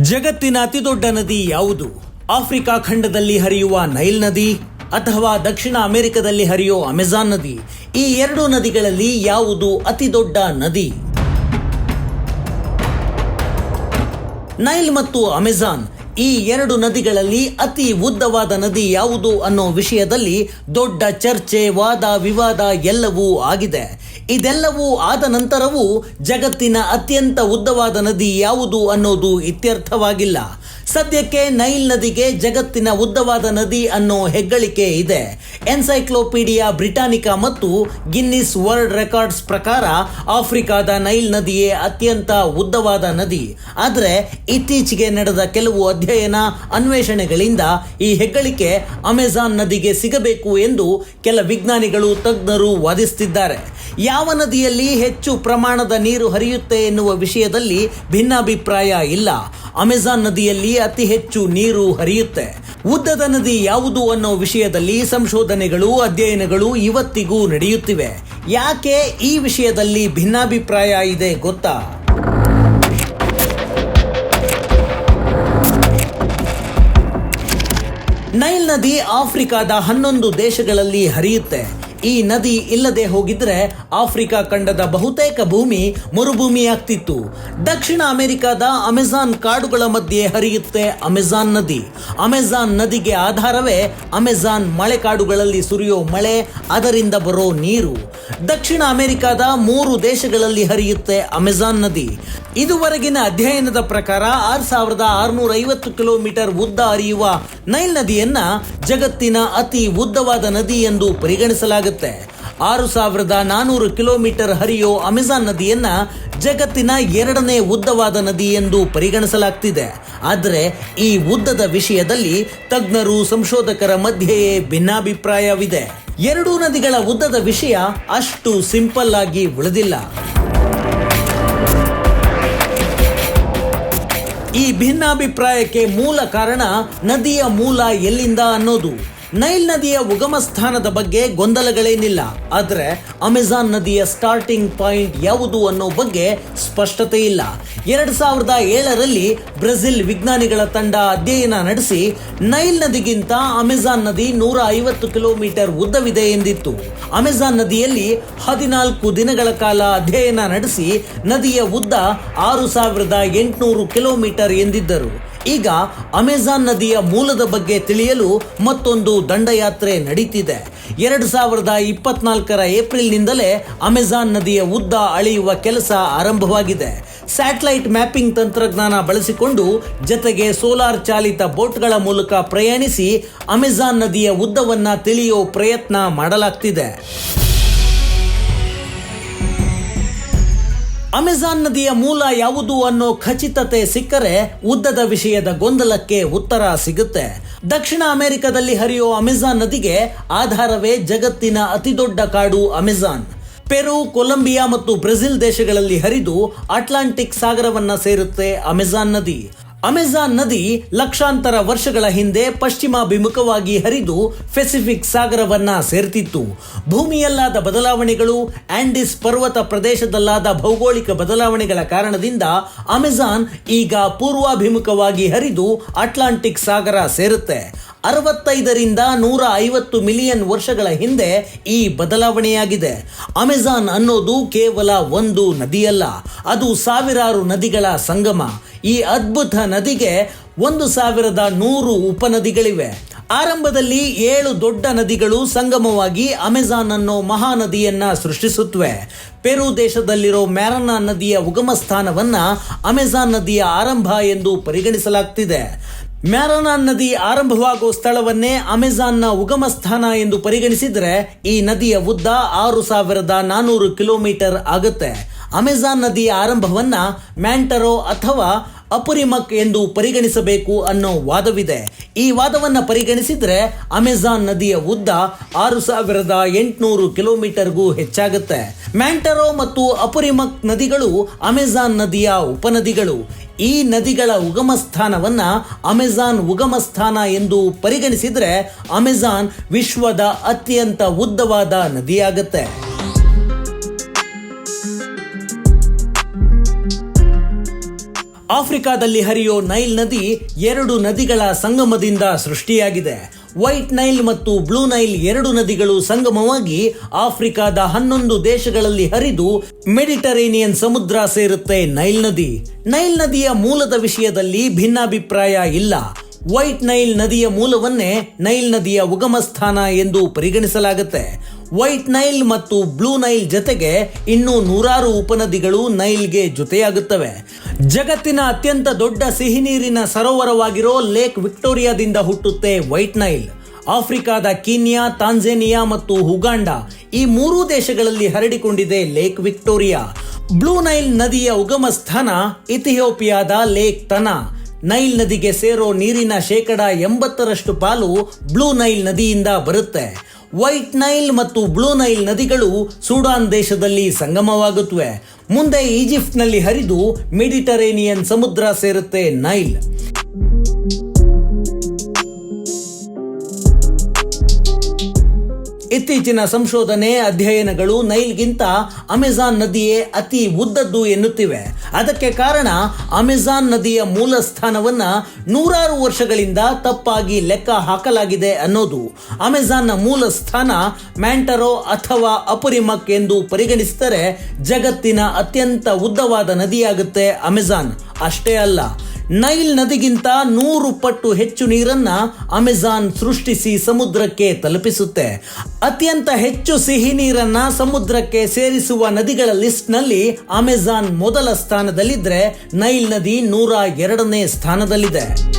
ಜಗತ್ತಿನ ಅತಿದೊಡ್ಡ ನದಿ ಯಾವುದು? ಆಫ್ರಿಕಾ ಖಂಡದಲ್ಲಿ ಹರಿಯುವ ನೈಲ್ ನದಿ ಅಥವಾ ದಕ್ಷಿಣ ಅಮೆರಿಕದಲ್ಲಿ ಹರಿಯೋ ಅಮೆಜಾನ್ ನದಿ? ಈ ಎರಡು ನದಿಗಳಲ್ಲಿ ಯಾವುದು ಅತಿ ದೊಡ್ಡ ನದಿ? ನೈಲ್ ಮತ್ತು ಅಮೆಜಾನ್ ಈ ಎರಡು ನದಿಗಳಲ್ಲಿ ಅತಿ ಉದ್ದವಾದ ನದಿ ಯಾವುದು ಅನ್ನೋ ವಿಷಯದಲ್ಲಿ ದೊಡ್ಡ ಚರ್ಚೆ, ವಾದ, ವಿವಾದ ಎಲ್ಲವೂ ಆಗಿದೆ. ಇದೆಲ್ಲವೂ ಆದ ನಂತರವೂ ಜಗತ್ತಿನ ಅತ್ಯಂತ ಉದ್ದವಾದ ನದಿ ಯಾವುದು ಅನ್ನೋದು ಇತ್ಯರ್ಥವಾಗಿಲ್ಲ. ಸದ್ಯಕ್ಕೆ ನೈಲ್ ನದಿಗೆ ಜಗತ್ತಿನ ಉದ್ದವಾದ ನದಿ ಅನ್ನೋ ಹೆಗ್ಗಳಿಕೆ ಇದೆ. ಎನ್ಸೈಕ್ಲೋಪೀಡಿಯಾ ಬ್ರಿಟಾನಿಕಾ ಮತ್ತು ಗಿನ್ನಿಸ್ ವರ್ಲ್ಡ್ ರೆಕಾರ್ಡ್ಸ್ ಪ್ರಕಾರ ಆಫ್ರಿಕಾದ ನೈಲ್ ನದಿಯೇ ಅತ್ಯಂತ ಉದ್ದವಾದ ನದಿ. ಆದರೆ ಇತ್ತೀಚೆಗೆ ನಡೆದ ಕೆಲವು ಅಧ್ಯಯನ ಅನ್ವೇಷಣೆಗಳಿಂದ ಈ ಹೆಗ್ಗಳಿಕೆ ಅಮೆಜಾನ್ ನದಿಗೆ ಸಿಗಬೇಕು ಎಂದು ಕೆಲ ವಿಜ್ಞಾನಿಗಳು ತಜ್ಞರು ವಾದಿಸುತ್ತಿದ್ದಾರೆ ಯಾವ ನದಿಯಲ್ಲಿ ಹೆಚ್ಚು ಪ್ರಮಾಣದ ನೀರು ಹರಿಯುತ್ತೆ ಎನ್ನುವ ವಿಷಯದಲ್ಲಿ ಭಿನ್ನಾಭಿಪ್ರಾಯ ಇಲ್ಲ. ಅಮೆಜಾನ್ ನದಿಯಲ್ಲಿ ಅತಿ ಹೆಚ್ಚು ನೀರು ಹರಿಯುತ್ತೆ. ಉದ್ದದ ನದಿ ಯಾವುದು ಅನ್ನೋ ವಿಷಯದಲ್ಲಿ ಸಂಶೋಧನೆಗಳು, ಅಧ್ಯಯನಗಳು ಇವತ್ತಿಗೂ ನಡೆಯುತ್ತಿವೆ. ಯಾಕೆ ಈ ವಿಷಯದಲ್ಲಿ ಭಿನ್ನಾಭಿಪ್ರಾಯ ಇದೆ ಗೊತ್ತಾ? ನೈಲ್ ನದಿ ಆಫ್ರಿಕಾದ ಹನ್ನೊಂದು ದೇಶಗಳಲ್ಲಿ ಹರಿಯುತ್ತೆ. ಈ ನದಿ ಇಲ್ಲದೆ ಹೋಗಿದ್ರೆ ಆಫ್ರಿಕಾ ಖಂಡದ ಬಹುತೇಕ ಭೂಮಿ ಮರುಭೂಮಿಯಾಗ್ತಿತ್ತು. ದಕ್ಷಿಣ ಅಮೆರಿಕದ ಅಮೆಜಾನ್ ಕಾಡುಗಳ ಮಧ್ಯೆ ಹರಿಯುತ್ತೆ ಅಮೆಜಾನ್ ನದಿ. ಅಮೆಜಾನ್ ನದಿಗೆ ಆಧಾರವೇ ಅಮೆಜಾನ್ ಮಳೆಕಾಡುಗಳಲ್ಲಿ ಸುರಿಯೋ ಮಳೆ, ಅದರಿಂದ ಬರೋ ನೀರು. ದಕ್ಷಿಣ ಅಮೆರಿಕದ ಮೂರು ದೇಶಗಳಲ್ಲಿ ಹರಿಯುತ್ತೆ ಅಮೆಜಾನ್ ನದಿ. ಇದುವರೆಗಿನ ಅಧ್ಯಯನದ ಪ್ರಕಾರ ಆರು ಸಾವಿರದ ಆರುನೂರ ಐವತ್ತು ಕಿಲೋಮೀಟರ್ ಉದ್ದ ಹರಿಯುವ ನೈಲ್ ನದಿಯನ್ನ ಜಗತ್ತಿನ ಅತಿ ಉದ್ದವಾದ ನದಿ ಎಂದು ಪರಿಗಣಿಸಲಾಗುತ್ತೆ. ಆರು ಸಾವಿರದ ನಾನೂರು ಕಿಲೋಮೀಟರ್ ಹರಿಯೋ ಅಮೆಜಾನ್ ನದಿಯನ್ನ ಜಗತ್ತಿನ ಎರಡನೇ ಉದ್ದವಾದ ನದಿ ಎಂದು ಪರಿಗಣಿಸಲಾಗ್ತಿದೆ. ಆದರೆ ಈ ಉದ್ದದ ವಿಷಯದಲ್ಲಿ ತಜ್ಞರು ಸಂಶೋಧಕರ ಮಧ್ಯೆಯೇ ಭಿನ್ನಾಭಿಪ್ರಾಯವಿದೆ. ಎರಡೂ ನದಿಗಳ ಉದ್ದದ ವಿಷಯ ಅಷ್ಟು ಸಿಂಪಲ್ ಆಗಿ ಉಳಿದಿಲ್ಲ. ಈ ಭಿನ್ನಾಭಿಪ್ರಾಯಕ್ಕೆ ಮೂಲ ಕಾರಣ ನದಿಯ ಮೂಲ ಎಲ್ಲಿಂದ ಅನ್ನೋದು. ನೈಲ್ ನದಿಯ ಉಗಮ ಸ್ಥಾನದ ಬಗ್ಗೆ ಗೊಂದಲಗಳೇನಿಲ್ಲ, ಆದರೆ ಅಮೆಜಾನ್ ನದಿಯ ಸ್ಟಾರ್ಟಿಂಗ್ ಪಾಯಿಂಟ್ ಯಾವುದು ಅನ್ನೋ ಬಗ್ಗೆ ಸ್ಪಷ್ಟತೆ ಇಲ್ಲ ಎರಡು ಸಾವಿರದ ಏಳರಲ್ಲಿ ಬ್ರೆಜಿಲ್ ವಿಜ್ಞಾನಿಗಳ ತಂಡ ಅಧ್ಯಯನ ನಡೆಸಿ, ನೈಲ್ ನದಿಗಿಂತ ಅಮೆಜಾನ್ ನದಿ ನೂರ ಐವತ್ತು ಕಿಲೋಮೀಟರ್ ಉದ್ದವಿದೆ ಎಂದಿತ್ತು. ಅಮೆಜಾನ್ ನದಿಯಲ್ಲಿ ಹದಿನಾಲ್ಕು ದಿನಗಳ ಕಾಲ ಅಧ್ಯಯನ ನಡೆಸಿ, ನದಿಯ ಉದ್ದ ಆರು ಸಾವಿರದ ಎಂಟುನೂರು ಕಿಲೋಮೀಟರ್ ಎಂದಿದ್ದರು. ಈಗ ಅಮೆಜಾನ್ ನದಿಯ ಮೂಲದ ಬಗ್ಗೆ ತಿಳಿಯಲು ಮತ್ತೊಂದು ದಂಡಯಾತ್ರೆ ನಡೀತಿದೆ. ಎರಡು ಸಾವಿರದ ಇಪ್ಪತ್ನಾಲ್ಕರ ಏಪ್ರಿಲ್ನಿಂದಲೇ ಅಮೆಜಾನ್ ನದಿಯ ಉದ್ದ ಅಳೆಯುವ ಕೆಲಸ ಆರಂಭವಾಗಿದೆ. ಸ್ಯಾಟಲೈಟ್ ಮ್ಯಾಪಿಂಗ್ ತಂತ್ರಜ್ಞಾನ ಬಳಸಿಕೊಂಡು ಜತೆಗೆ ಸೋಲಾರ್ ಚಾಲಿತ ಬೋಟ್ಗಳ ಮೂಲಕ ಪ್ರಯಾಣಿಸಿ ಅಮೆಜಾನ್ ನದಿಯ ಉದ್ದವನ್ನು ತಿಳಿಯೋ ಪ್ರಯತ್ನ ಮಾಡಲಾಗ್ತಿದೆ. ಅಮೆಜಾನ್ ನದಿಯ ಮೂಲ ಯಾವುದು ಅನ್ನೋ ಖಚಿತತೆ ಸಿಕ್ಕರೆ ಉದ್ದದ ವಿಷಯದ ಗೊಂದಲಕ್ಕೆ ಉತ್ತರ ಸಿಗುತ್ತೆ. ದಕ್ಷಿಣ ಅಮೆರಿಕದಲ್ಲಿ ಹರಿಯೋ ಅಮೆಜಾನ್ ನದಿಗೆ ಆಧಾರವೇ ಜಗತ್ತಿನ ಅತಿದೊಡ್ಡ ಕಾಡು ಅಮೆಜಾನ್. ಪೆರು, ಕೊಲಂಬಿಯಾ ಮತ್ತು ಬ್ರೆಜಿಲ್ ದೇಶಗಳಲ್ಲಿ ಹರಿದು ಅಟ್ಲಾಂಟಿಕ್ ಸಾಗರವನ್ನ ಸೇರುತ್ತೆ ಅಮೆಜಾನ್ ನದಿ. ಅಮೆಜಾನ್ ನದಿ ಲಕ್ಷಾಂತರ ವರ್ಷಗಳ ಹಿಂದೆ ಪಶ್ಚಿಮಾಭಿಮುಖವಾಗಿ ಹರಿದು ಪೆಸಿಫಿಕ್ ಸಾಗರವನ್ನ ಸೇರ್ತಿತ್ತು. ಭೂಮಿಯಲ್ಲಾದ ಬದಲಾವಣೆಗಳು ಆಂಡಿಸ್ ಪರ್ವತ ಪ್ರದೇಶದಲ್ಲಾದ ಭೌಗೋಳಿಕ ಬದಲಾವಣೆಗಳ ಕಾರಣದಿಂದ ಅಮೆಜಾನ್ ಈಗ ಪೂರ್ವಾಭಿಮುಖವಾಗಿ ಹರಿದು ಅಟ್ಲಾಂಟಿಕ್ ಸಾಗರ ಸೇರುತ್ತೆ. ಅರವತ್ತೈದರಿಂದ ನೂರ ಐವತ್ತು ಮಿಲಿಯನ್ ವರ್ಷಗಳ ಹಿಂದೆ ಈ ಬದಲಾವಣೆಯಾಗಿದೆ. ಅಮೆಜಾನ್ ಅನ್ನೋದು ಕೇವಲ ಒಂದು ನದಿಯಲ್ಲ, ಅದು ಸಾವಿರಾರು ನದಿಗಳ ಸಂಗಮ. ಈ ಅದ್ಭುತ ನದಿಗೆ ಒಂದು ಸಾವಿರದ ನೂರು ಉಪನದಿಗಳಿವೆ. ಆರಂಭದಲ್ಲಿ ಏಳು ದೊಡ್ಡ ನದಿಗಳು ಸಂಗಮವಾಗಿ ಅಮೆಜಾನ್ ಅನ್ನೋ ಮಹಾನದಿಯನ್ನ ಸೃಷ್ಟಿಸುತ್ತವೆ ಪೆರು ದೇಶದಲ್ಲಿರೋ ಮ್ಯಾರನಾ ನದಿಯ ಉಗಮ ಸ್ಥಾನವನ್ನ ಅಮೆಜಾನ್ ನದಿಯ ಆರಂಭ ಎಂದು ಪರಿಗಣಿಸಲಾಗ್ತಿದೆ. ಮ್ಯಾರನಾನ್ ನದಿ ಆರಂಭವಾಗುವ ಸ್ಥಳವನ್ನೇ ಅಮೆಜಾನ್ನ ಉಗಮ ಸ್ಥಾನ ಎಂದು ಪರಿಗಣಿಸಿದರೆ ಈ ನದಿಯ ಉದ್ದ ಆರು ಸಾವಿರದ ನಾನೂರು ಕಿಲೋಮೀಟರ್ ಆಗುತ್ತೆ. ಅಮೆಜಾನ್ ನದಿಯ ಆರಂಭವನ್ನ ಮ್ಯಾಂಟರೋ ಅಥವಾ ಅಪುರಿಮಕ್ ಎಂದು ಪರಿಗಣಿಸಬೇಕು ಅನ್ನೋ ವಾದವಿದೆ. ಈ ವಾದವನ್ನು ಪರಿಗಣಿಸಿದರೆ ಅಮೆಜಾನ್ ನದಿಯ ಉದ್ದ ಆರು ಸಾವಿರದ ಎಂಟುನೂರು ಕಿಲೋಮೀಟರ್ಗೂ ಹೆಚ್ಚಾಗುತ್ತೆ. ಮ್ಯಾಂಟರೋ ಮತ್ತು ಅಪರಿಮಕ್ ನದಿಗಳು ಅಮೆಜಾನ್ ನದಿಯ ಉಪನದಿಗಳು. ಈ ನದಿಗಳ ಉಗಮ ಸ್ಥಾನವನ್ನ ಅಮೆಜಾನ್ ಉಗಮ ಸ್ಥಾನ ಎಂದು ಪರಿಗಣಿಸಿದರೆ ಅಮೆಜಾನ್ ವಿಶ್ವದ ಅತ್ಯಂತ ಉದ್ದವಾದ ನದಿಯಾಗುತ್ತೆ. ಆಫ್ರಿಕಾದಲ್ಲಿ ಹರಿಯೋ ನೈಲ್ ನದಿ ಎರಡು ನದಿಗಳ ಸಂಗಮದಿಂದ ಸೃಷ್ಟಿಯಾಗಿದೆ. ವೈಟ್ ನೈಲ್ ಮತ್ತು ಬ್ಲೂ ನೈಲ್ ಎರಡು ನದಿಗಳು ಸಂಗಮವಾಗಿ ಆಫ್ರಿಕಾದ ಹನ್ನೊಂದು ದೇಶಗಳಲ್ಲಿ ಹರಿದು ಮೆಡಿಟರೇನಿಯನ್ ಸಮುದ್ರ ಸೇರುತ್ತೆ ನೈಲ್ ನದಿ. ನೈಲ್ ನದಿಯ ಮೂಲದ ವಿಷಯದಲ್ಲಿ ಭಿನ್ನಾಭಿಪ್ರಾಯ ಇಲ್ಲ. ವೈಟ್ ನೈಲ್ ನದಿಯ ಮೂಲವನ್ನೇ ನೈಲ್ ನದಿಯ ಉಗಮ ಸ್ಥಾನ ಎಂದು ಪರಿಗಣಿಸಲಾಗುತ್ತೆ. ವೈಟ್ ನೈಲ್ ಮತ್ತು ಬ್ಲೂ ನೈಲ್ ಜೊತೆಗೆ ಇನ್ನೂ ನೂರಾರು ಉಪನದಿಗಳು ನೈಲ್ಗೆ ಜೊತೆಯಾಗುತ್ತವೆ. ಜಗತ್ತಿನ ಅತ್ಯಂತ ದೊಡ್ಡ ಸಿಹಿನೀರಿನ ಸರೋವರವಾಗಿರೋ ಲೇಕ್ ವಿಕ್ಟೋರಿಯಾದಿಂದ ಹುಟ್ಟುತ್ತೆ ವೈಟ್ ನೈಲ್. ಆಫ್ರಿಕಾದ ಕೀನ್ಯಾ, ತಾಂಜೇನಿಯಾ ಮತ್ತು ಹುಗಾಂಡ ಈ ಮೂರೂ ದೇಶಗಳಲ್ಲಿ ಹರಡಿಕೊಂಡಿದೆ ಲೇಕ್ ವಿಕ್ಟೋರಿಯಾ. ಬ್ಲೂ ನೈಲ್ ನದಿಯ ಉಗಮ ಸ್ಥಾನ ಇಥಿಯೋಪಿಯಾದ ಲೇಕ್ ತನಾ. ನೈಲ್ ನದಿಗೆ ಸೇರೋ ನೀರಿನ ಶೇಕಡ ಎಂಬತ್ತರಷ್ಟು ಪಾಲು ಬ್ಲೂ ನೈಲ್ ನದಿಯಿಂದ ಬರುತ್ತೆ. ವೈಟ್ ನೈಲ್ ಮತ್ತು ಬ್ಲೂ ನೈಲ್ ನದಿಗಳು ಸೂಡಾನ್ ದೇಶದಲ್ಲಿ ಸಂಗಮವಾಗುತ್ತವೆ. ಮುಂದೆ ಈಜಿಪ್ಟ್ನಲ್ಲಿ ಹರಿದು ಮೆಡಿಟರೇನಿಯನ್ ಸಮುದ್ರ ಸೇರುತ್ತೆ ನೈಲ್. ಇತ್ತೀಚಿನ ಸಂಶೋಧನೆ ಅಧ್ಯಯನಗಳು ನೈಲ್ಗಿಂತ ಅಮೆಜಾನ್ ನದಿಯೇ ಅತಿ ಉದ್ದದ್ದು ಎನ್ನುತ್ತಿವೆ. ಅದಕ್ಕೆ ಕಾರಣ ಅಮೆಜಾನ್ ನದಿಯ ಮೂಲ ಸ್ಥಾನವನ್ನು ನೂರಾರು ವರ್ಷಗಳಿಂದ ತಪ್ಪಾಗಿ ಲೆಕ್ಕ ಹಾಕಲಾಗಿದೆ ಅನ್ನೋದು. ಅಮೆಜಾನ್ನ ಮೂಲ ಸ್ಥಾನ ಮ್ಯಾಂಟರೋ ಅಥವಾ ಅಪರಿಮಕ್ ಎಂದು ಪರಿಗಣಿಸಿದರೆ ಜಗತ್ತಿನ ಅತ್ಯಂತ ಉದ್ದವಾದ ನದಿಯಾಗುತ್ತೆ ಅಮೆಜಾನ್. ಅಷ್ಟೇ ಅಲ್ಲ ನೈಲ್ ನದಿಗಿಂತ ನೂರು ಪಟ್ಟು ಹೆಚ್ಚು ನೀರನ್ನ ಅಮೆಜಾನ್ ಸೃಷ್ಟಿಸಿ ಸಮುದ್ರಕ್ಕೆ ತಲುಪಿಸುತ್ತೆ. ಅತ್ಯಂತ ಹೆಚ್ಚು ಸಿಹಿ ನೀರನ್ನ ಸಮುದ್ರಕ್ಕೆ ಸೇರಿಸುವ ನದಿಗಳ ಲಿಸ್ಟ್ನಲ್ಲಿ ಅಮೆಜಾನ್ ಮೊದಲ ಸ್ಥಾನದಲ್ಲಿದ್ದರೆ ನೈಲ್ ನದಿ ನೂರ ಎರಡನೇ ಸ್ಥಾನದಲ್ಲಿದೆ.